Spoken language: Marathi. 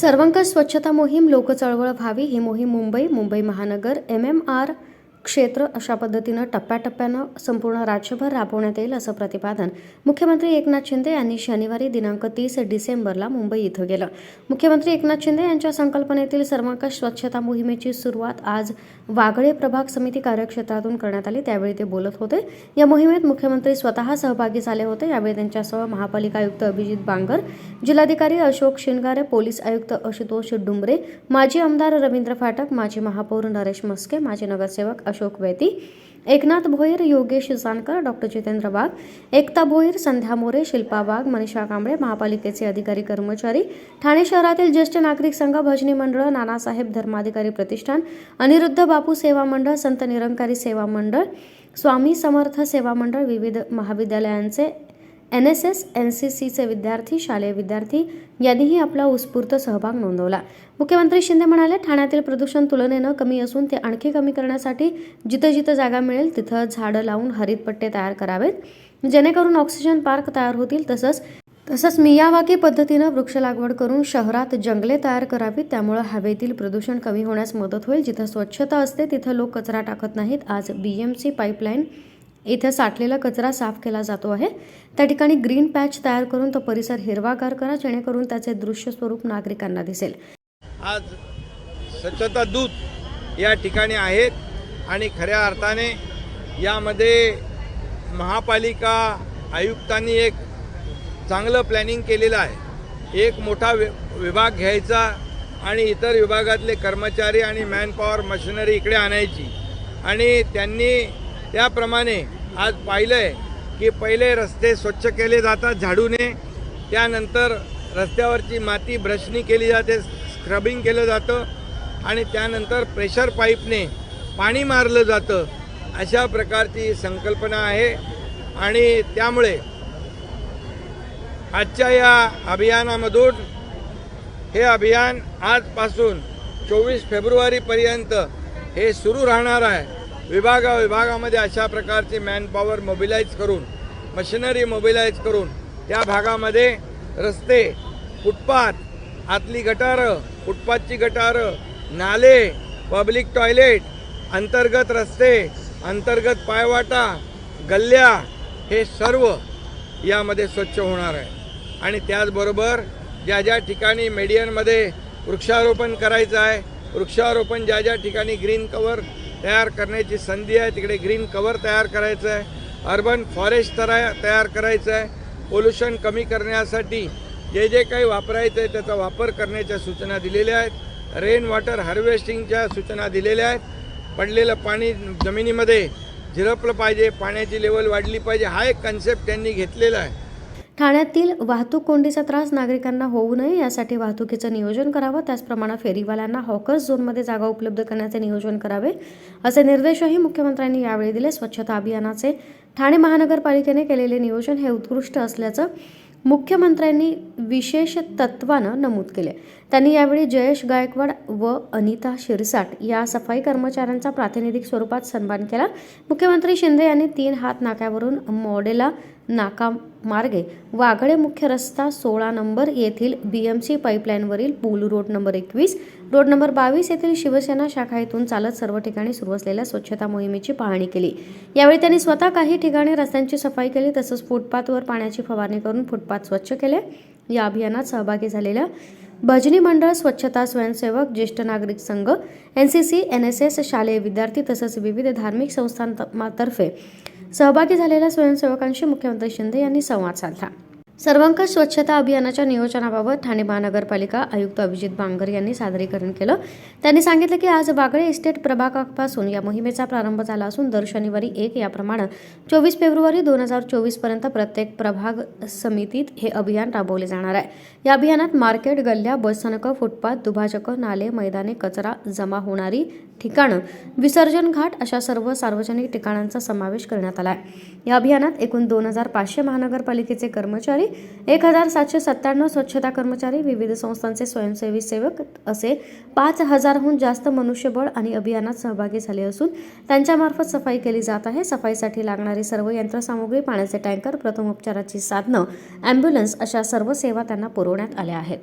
सर्वंकष स्वच्छता मोहीम लोकचळवळ व्हावी ही मोहीम मुंबई मुंबई महानगर एम एम आर क्षेत्र अशा पद्धतीनं टप्प्याटप्प्यानं संपूर्ण राज्यभर राबवण्यात येईल असं प्रतिपादन मुख्यमंत्री एकनाथ शिंदे यांनी शनिवारी दिनांक तीस डिसेंबरला मुंबई इथं केलं. मुख्यमंत्री एकनाथ शिंदे यांच्या संकल्पनेतील सर्वंकष स्वच्छता मोहिमेची सुरुवात आज वागळे प्रभाग समिती कार्यक्षेत्रातून करण्यात आली. त्यावेळी ते बोलत होते. या मोहिमेत मुख्यमंत्री स्वतः सहभागी झाले होते. यावेळी त्यांच्यासह महापालिका आयुक्त अभिजित बांगर जिल्हाधिकारी अशोक शिनगारे पोलीस आयुक्त आशुतोष डुंबरे माजी आमदार रवींद्र फाटक माजी महापौर नरेश मस्के माजी नगरसेवक अशोक वेती एकनाथ भोईर योगेश जानकर डॉक्टर जितेंद्र वाघ एकता भोईर संध्या मोरे शिल्पा वाघ मनीषा कांबळे महापालिकेचे अधिकारी कर्मचारी ठाणे शहरातील ज्येष्ठ नागरिक संघ भजनी मंडळ नानासाहेब धर्माधिकारी प्रतिष्ठान अनिरुद्ध बापू सेवा मंडळ संत निरंकारी सेवा मंडळ स्वामी समर्थ सेवा मंडळ विविध महाविद्यालयांचे N S S N C सीचे विद्यार्थी शालेय विद्यार्थी यांनीही आपला उत्स्फूर्त सहभाग नोंदवला. मुख्यमंत्री शिंदे म्हणाले ठाण्यातील प्रदूषण तुलनेनं कमी असून ते आणखी कमी करण्यासाठी जिथं जिथं जागा मिळेल तिथं झाडं लावून हरितपट्टे तयार करावेत. जेणेकरून ऑक्सिजन पार्क तयार होतील तसंच तसंच मियावाकी पद्धतीनं वृक्ष लागवड करून शहरात जंगले तयार करावीत. त्यामुळे हवेतील प्रदूषण कमी होण्यास मदत होईल. जिथं स्वच्छता असते तिथं लोक कचरा टाकत नाहीत. आज बी एम सी पाईपलाईन इथे साठलेला कचरा साफ केला जातो आहे. त्या ठिकाणी ग्रीन पॅच तयार करून तो परिसर हिरवागार करा जेणेकरून त्याचे दृश्य स्वरूप नागरिकांना दिसेल. आज स्वच्छता दूत या ठिकाणी आहेत आणि खऱ्या अर्थाने यामध्ये महापालिका आयुक्तांनी एक चांगलं प्लॅनिंग केलेलं आहे. एक मोठा वि विभाग घ्यायचा आणि इतर विभागातले कर्मचारी आणि मॅनपॉवर मशिनरी इकडे आणायची. आणि त्यांनी त्याप्रमाणे आज पाहिलं आहे की पहिले रस्ते स्वच्छ केले जातात झाडूने त्यानंतर रस्त्यावरची माती ब्रशनी केली जाते स्क्रबिंग केलं जातं आणि त्यानंतर प्रेशर पाईपने पाणी मारलं जातं. अशा प्रकारची संकल्पना आहे आणि त्यामुळे आजच्या या अभियानामधून हे अभियान आजपासून चोवीस फेब्रुवारीपर्यंत हे सुरू राहणार आहे. विभागा विभागामध्ये अशा प्रकारची मॅनपॉवर मोबिलाईज करून मशिनरी मोबिलाईज करून त्या भागामध्ये रस्ते फुटपाथ आतली गटारं फुटपाथची गटारं नाले पब्लिक टॉयलेट अंतर्गत रस्ते अंतर्गत पायवाटा गल्ल्या हे सर्व यामध्ये स्वच्छ होणार आहे. आणि त्याचबरोबर ज्या ज्या ठिकाणी मेडियनमध्ये वृक्षारोपण करायचं आहे वृक्षारोपण ज्या ज्या ठिकाणी ग्रीन कवर तयार करण्याची संधी आहे. तिकडे ग्रीन कवर तयार करायचं आहे. अर्बन फॉरेस्ट तरा तयार करायचं आहे. पोल्युशन कमी करण्यासाठी जे जे काही वापरायचं आहे त्याचा वापर करण्याच्या सूचना दिलेल्या आहेत. रेन वॉटर हार्वेस्टिंगच्या सूचना दिलेल्या आहेत. पडलेलं पाणी जमिनीमध्ये झिरपलं पाहिजे. पाण्याची लेवल वाढली पाहिजे. हा एक कन्सेप्ट त्यांनी घेतलेला आहे. ठाण्यातील वाहतूक कोंडीचा त्रास नागरिकांना होऊ नये यासाठी वाहतुकीचं नियोजन करावं. त्याचप्रमाणे फेरीवाल्यांना हॉकर्स झोनमध्ये जागा उपलब्ध करण्याचे नियोजन करावे असे निर्देशही मुख्यमंत्र्यांनी यावेळी दिले. स्वच्छता अभियानाचे ठाणे महानगरपालिकेने केलेले नियोजन हे उत्कृष्ट असल्याचं मुख्यमंत्र्यांनी विशेष तत्वानं नमूद केले. त्यांनी यावेळी जयेश गायकवाड व अनिता शिरसाट या सफाई कर्मचाऱ्यांचा प्रातिनिधिक स्वरूपात सन्मान केला. मुख्यमंत्री शिंदे यांनी तीन हात नाक्यावरून मॉडेला नाका मार्गे वाघळे मुख्य रस्ता सोळा नंबर येथील बी एम सी पाईपलाईनवरील पूल रोड नंबर एकवीस रोड नंबर बावीस येथील शिवसेना शाखा येथून चालत सर्व ठिकाणी सुरू असलेल्या स्वच्छता मोहिमेची पाहणी केली. यावेळी त्यांनी स्वतः काही ठिकाणी रस्त्यांची सफाई केली तसंच फुटपाथवर पाण्याची फवारणी करून फुटपाथ स्वच्छ केले. या अभियानात सहभागी झालेल्या भजनी मंडळ स्वच्छता स्वयंसेवक ज्येष्ठ नागरिक संघ N C C N S S शालेय विद्यार्थी तसंच विविध धार्मिक संस्थांतर्फे सहभागी झालेल्या स्वयंसेवकांशी मुख्यमंत्री शिंदे यांनी संवाद साधला. सर्वंकष स्वच्छता अभियानाच्या नियोजनाबाबत ठाणे महानगरपालिका आयुक्त अभिजित बांगर यांनी सादरीकरण केलं. त्यांनी सांगितलं की आज बागळे इस्टेट प्रभागापासून या मोहिमेचा प्रारंभ झाला असून दर शनिवारी एक याप्रमाणे चोवीस फेब्रुवारी दोन हजार चोवीसपर्यंत प्रत्येक प्रभाग समितीत हे अभियान राबवले जाणार आहे. या अभियानात मार्केट गल्ल्या बसस्थानकं फुटपाथ दुभाजकं नाले मैदाने कचरा जमा होणारी ठिकाणं विसर्जन घाट अशा सर्व सार्वजनिक ठिकाणांचा समावेश करण्यात आला आहे. या अभियानात एकूण दोन हजार पाचशे महानगरपालिकेचे कर्मचारी एक हजार सातशे सत्त्याण्णव स्वच्छता कर्मचारी विविध संस्थांचे स्वयंसेवी सेवक असे पाच हजारहून जास्त मनुष्यबळ आणि अभियानात सहभागी झाले असून त्यांच्यामार्फत सफाई केली जात आहे. सफाईसाठी लागणारी सर्व यंत्रसामुग्री पाण्याचे टँकर प्रथमोपचाराची साधनं ॲम्ब्युलन्स अशा सर्व सेवा त्यांना पुरवण्यात आल्या आहेत.